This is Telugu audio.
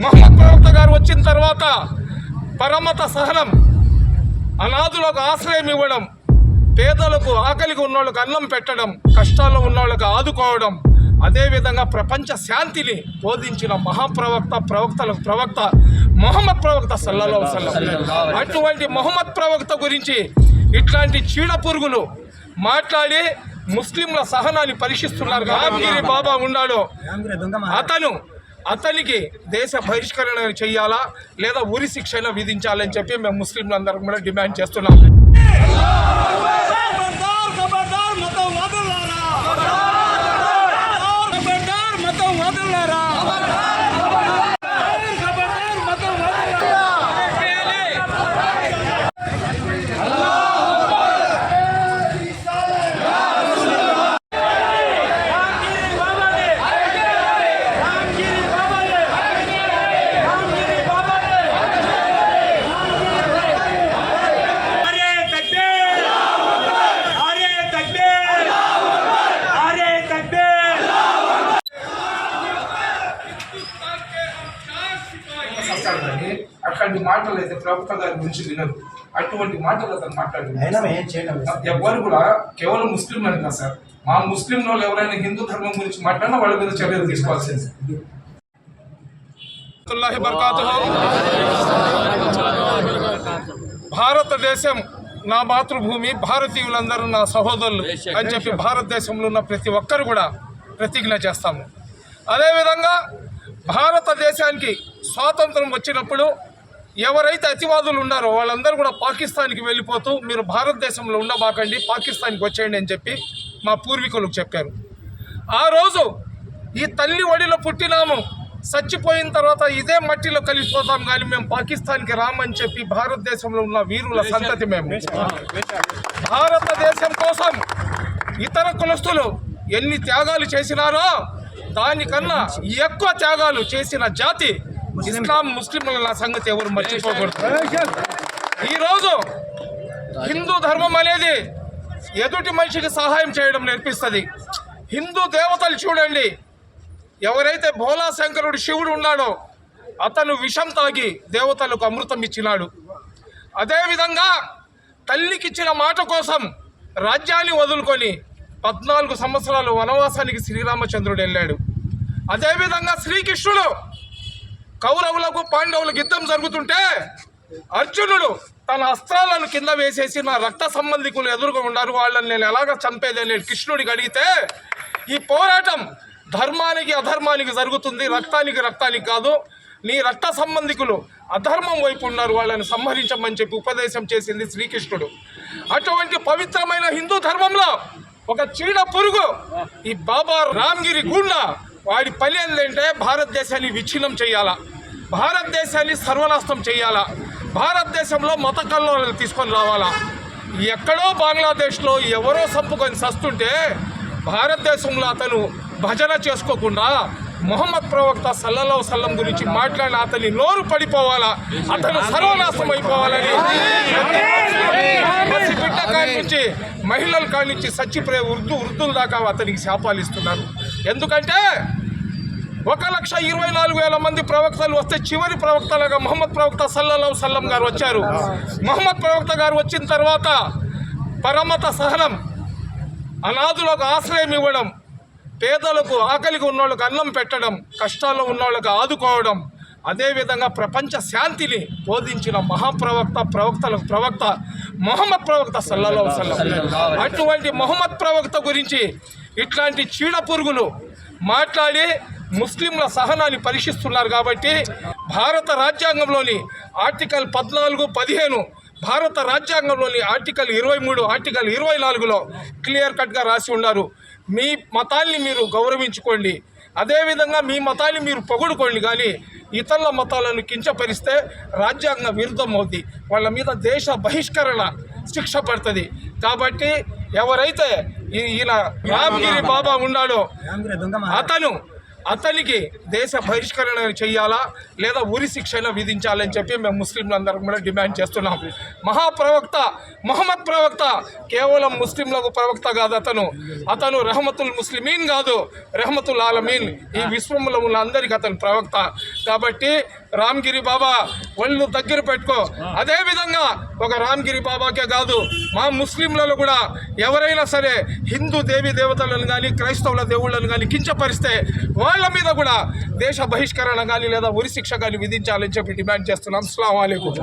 మహమ్మద్ ప్రవక్త గారు వచ్చిన తర్వాత పరమత సహనం అనాథులకు ఆశ్రయం ఇవ్వడం పేదలకు ఆకలికి ఉన్నోళ్ళకి అన్నం పెట్టడం కష్టాల్లో ఉన్నోళ్ళకి ఆదుకోవడం అదేవిధంగా ప్రపంచ శాంతిని బోధించిన మహాప్రవక్త ప్రవక్తలకు ప్రవక్త మొహమ్మద్ ప్రవక్త వసల్లం. అటువంటి మొహమ్మద్ ప్రవక్త గురించి ఇట్లాంటి చీడ పురుగులు మాట్లాడి ముస్లింల సహనాన్ని పరీక్షిస్తున్నారు. బాబా ఉన్నాడు. అతను అతనికి దేశ బహిష్కరణ చేయాలా లేదా ఉరి శిక్షణ విధించాలని చెప్పి మేము ముస్లింలందరం కూడా డిమాండ్ చేస్తున్నాం. అట్లాంటి మాటలు అయితే ప్రభుత్వ గారి గురించి వినరు. అటువంటి మాటలు అతను లేదు. ఎవరు కూడా కేవలం ముస్లిం అని కాదు సార్. మా ముస్లిం వాళ్ళు ఎవరైనా హిందూ ధర్మం గురించి మాట్లాడినా వాళ్ళ మీద చర్యలు తీసుకోవాల్సింది. భారతదేశం నా మాతృభూమి భారతీయులందరూ నా సహోదరులు అని చెప్పి భారతదేశంలో ఉన్న ప్రతి ఒక్కరు కూడా ప్రతిజ్ఞ చేస్తాము. అదేవిధంగా భారతదేశానికి స్వాతంత్రం వచ్చినప్పుడు ఎవరైతే అతివాదులు ఉన్నారో వాళ్ళందరూ కూడా పాకిస్తాన్కి వెళ్ళిపోతూ మీరు భారతదేశంలో ఉండబాకండి పాకిస్తాన్కి వచ్చేయండి అని చెప్పి మా పూర్వీకులకు చెప్పారు. ఆ రోజు ఈ తల్లి ఒడిలో పుట్టినాము. చచ్చిపోయిన తర్వాత ఇదే మట్టిలో కలిసిపోతాం కానీ మేము పాకిస్తాన్కి రామని చెప్పి భారతదేశంలో ఉన్న వీరుల సంతతి మేము. భారతదేశం కోసం ఇతర కులస్తులు ఎన్ని త్యాగాలు చేసినారో దానికన్నా ఎక్కువ త్యాగాలు చేసిన జాతి ఇస్లాం ముస్లింల సంగతి ఎవరు మర్చిపోకూడదు. ఈరోజు హిందూ ధర్మం అనేది ఎదుటి మనిషికి సహాయం చేయడం నేర్పిస్తుంది. హిందూ దేవతలు చూడండి ఎవరైతే భోలా శంకరుడు శివుడు ఉన్నాడో అతను విషం తాగి దేవతలకు అమృతం ఇచ్చినాడు. అదేవిధంగా తల్లికిచ్చిన మాట కోసం రాజ్యాన్ని వదులుకొని పద్నాలుగు సంవత్సరాలు వనవాసానికి శ్రీరామచంద్రుడు వెళ్ళాడు. అదేవిధంగా శ్రీకృష్ణుడు కౌరవులకు పాండవులకు యుద్ధం జరుగుతుంటే అర్జునుడు తన అస్త్రాలను కింద వేసేసి నా రక్త సంబంధికులు ఎదురుగా ఉన్నారు. వాళ్ళని నేను ఎలాగ చంపేది అని కృష్ణుడికి అడిగితే ఈ పోరాటం ధర్మానికి అధర్మానికి జరుగుతుంది. రక్తానికి రక్తానికి కాదు నీ రక్త సంబంధికులు అధర్మం వైపు ఉన్నారు. వాళ్ళని సంహరించమని చెప్పి ఉపదేశం చేసింది శ్రీకృష్ణుడు. అటువంటి పవిత్రమైన హిందూ ధర్మంలో ఒక చీడ పురుగు ఈ బాబా రామ్గిరి గుండా వాడి పని ఏంటంటే భారతదేశాన్ని విచ్ఛిన్నం చేయాలా. భారతదేశాన్ని సర్వనాశనం చేయాలా. భారతదేశంలో మత కల్లోలను తీసుకొని రావాలా. ఎక్కడో బంగ్లాదేశ్లో ఎవరో సంపుకొని సస్తుంటే భారతదేశంలో అతను భజన చేసుకోకుండా మొహమ్మద్ ప్రవక్త సల్లలో సల్లం గురించి మాట్లాడిన అతని నోరు పడిపోవాలా. అతను సర్వనాశనం అయిపోవాలని పసి బిడ్డ కాడి నుంచి మహిళల కాడి నుంచి సచ్చిపోయే ఉర్దూ వృద్ధుల దాకా అతనికి శాపాలు ఇస్తున్నారు. ఎందుకంటే ఒక లక్ష ఇరవై నాలుగు వేల మంది ప్రవక్తలు వస్తే చివరి ప్రవక్తలుగా మహమ్మద్ ప్రవక్త సల్లల్లాహు సల్లం గారు వచ్చారు. మహమ్మద్ ప్రవక్త గారు వచ్చిన తర్వాత పరమత సహనం అనాథులకు ఆశ్రయం ఇవ్వడం పేదలకు ఆకలికి ఉన్నోళ్ళకి అన్నం పెట్టడం కష్టాల్లో ఉన్నోళ్ళకి ఆదుకోవడం అదేవిధంగా ప్రపంచ శాంతిని బోధించిన మహాప్రవక్త ప్రవక్తలకు ప్రవక్త మొహమ్మద్ ప్రవక్త సల్లల్లాహు సల్లం అటువంటి మొహమ్మద్ ప్రవక్త గురించి ఇట్లాంటి చీడ పురుగులు మాట్లాడి ముస్లింల సహనాన్ని పరీక్షిస్తున్నారు కాబట్టి భారత రాజ్యాంగంలోని ఆర్టికల్ పద్నాలుగు పదిహేను భారత రాజ్యాంగంలోని ఆర్టికల్ ఇరవై మూడు ఆర్టికల్ ఇరవై నాలుగులో క్లియర్ కట్గా రాసి ఉన్నారు. మీ మతాల్ని మీరు గౌరవించుకోండి. అదేవిధంగా మీ మతాన్ని మీరు పొగుడుకోండి కానీ ఇతరుల మతాలను కించపరిస్తే రాజ్యాంగ విరుద్ధం అవుద్ది వాళ్ళ మీద దేశ బహిష్కరణ శిక్ష పడుతుంది. కాబట్టి ఎవరైతే ఈయన రామగిరి బాబా ఉన్నాడో అతను అతనికి దేశ బహిష్కరణ చేయాలా లేదా ఉరి శిక్షణ విధించాలని చెప్పి మేము ముస్లింలందరం కూడా డిమాండ్ చేస్తున్నాం. మహాప్రవక్త మహమ్మద్ ప్రవక్త కేవలం ముస్లింలకు ప్రవక్త కాదు అతను. అతను రహమతుల్ ముస్లిమీన్ కాదు రెహమతుల్ ఆలమీన్. ఈ విశ్వంలో ఉన్న అందరికి అతను ప్రవక్త. కాబట్టి రామ్గిరి బాబా ఒళ్ళు దగ్గర పెట్టుకో. అదే విధంగా ఒక రామ్గిరి బాబాకే కాదు మా ముస్లింలలో కూడా ఎవరైనా సరే హిందూ దేవి దేవతలను కానీ క్రైస్తవుల దేవుళ్ళను కానీ కించపరిస్తే వాళ్ళ మీద కూడా దేశ బహిష్కరణ కానీ లేదా ఉరి శిక్ష కానీ విధించాలని చెప్పి డిమాండ్ చేస్తున్నాం. అస్సలం వాలేకుం